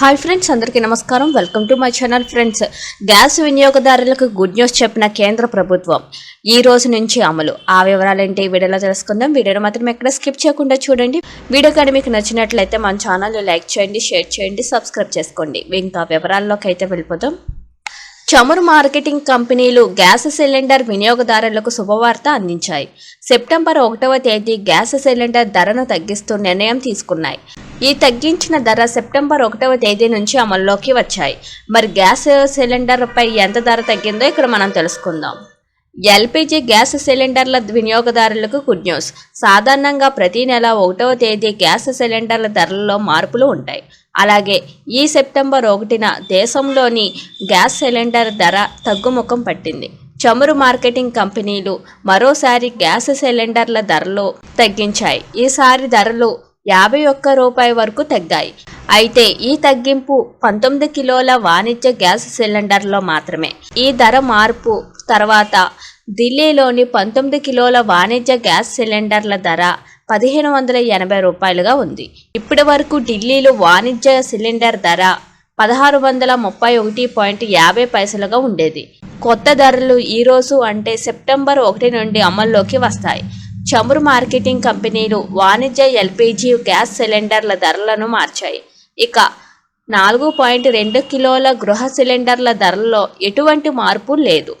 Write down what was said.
Hi friends అందరికీ నమస్కారం. Welcome to my channel friends gas వినియోగదారులకు గుడ్ న్యూస్ చెప్పిన కేంద్ర ప్రభుత్వం. ఈ రోజు నుంచి అమలు. ఆ వివరాలేంటి వీడియోలో తెలుసుకుందాం. వీడియోని మాత్రం ఎక్కడ స్కిప్ చేయకుండా చూడండి. వీడియో కానీ మీకు నచ్చినట్లయితే మన ఛానల్ లైక్ చేయండి షేర్ చేయండి సబ్స్క్రైబ్ చేసుకోండి. ఇంకా వివరాల్లోకి అయితే వెళ్ళిపోదాం. చమురు మార్కెటింగ్ కంపెనీలు గ్యాస్ సిలిండర్ వినియోగదారులకు శుభవార్త అందించాయి. సెప్టెంబర్ ఒకటవ తేదీ గ్యాస్ సిలిండర్ ధరను తగ్గిస్తూ నిర్ణయం తీసుకున్నాయి. ఈ తగ్గించిన ధర సెప్టెంబర్ ఒకటవ తేదీ నుంచి అమల్లోకి వచ్చాయి. మరి గ్యాస్ సిలిండర్పై ఎంత ధర తగ్గిందో ఇక్కడ మనం తెలుసుకుందాం. ఎల్పిజి గ్యాస్ సిలిండర్ల వినియోగదారులకు గుడ్ న్యూస్. సాధారణంగా ప్రతి నెల ఒకటవ తేదీ గ్యాస్ సిలిండర్ల ధరలలో మార్పులు ఉంటాయి. అలాగే ఈ సెప్టెంబర్ ఒకటిన దేశంలోని గ్యాస్ సిలిండర్ ధర తగ్గుముఖం పట్టింది. చమురు మార్కెటింగ్ కంపెనీలు మరోసారి గ్యాస్ సిలిండర్ల ధరలు తగ్గించాయి. ఈసారి ధరలు యాభై ఒక్క రూపాయి వరకు తగ్గాయి. అయితే ఈ తగ్గింపు పంతొమ్మిది కిలోల వాణిజ్య గ్యాస్ సిలిండర్లో మాత్రమే. ఈ ధర మార్పు తర్వాత ఢిల్లీలోని పంతొమ్మిది కిలోల వాణిజ్య గ్యాస్ సిలిండర్ల ధర పదిహేను వందల ఎనభై రూపాయలుగా ఉంది. ఇప్పటి వరకు ఢిల్లీలో వాణిజ్య సిలిండర్ ధర పదహారు వందల ముప్పై ఒకటి పాయింట్ యాభై పైసలుగా ఉండేది. కొత్త ధరలు ఈరోజు అంటే సెప్టెంబర్ ఒకటి నుండి అమల్లోకి వస్తాయి. చమురు మార్కెటింగ్ కంపెనీలు వాణిజ్య ఎల్పిజి గ్యాస్ సిలిండర్ల ధరలను మార్చాయి. ఇక నాలుగు పాయింట్ రెండు కిలోల గృహ సిలిండర్ల ధరల్లో ఎటువంటి మార్పు లేదు.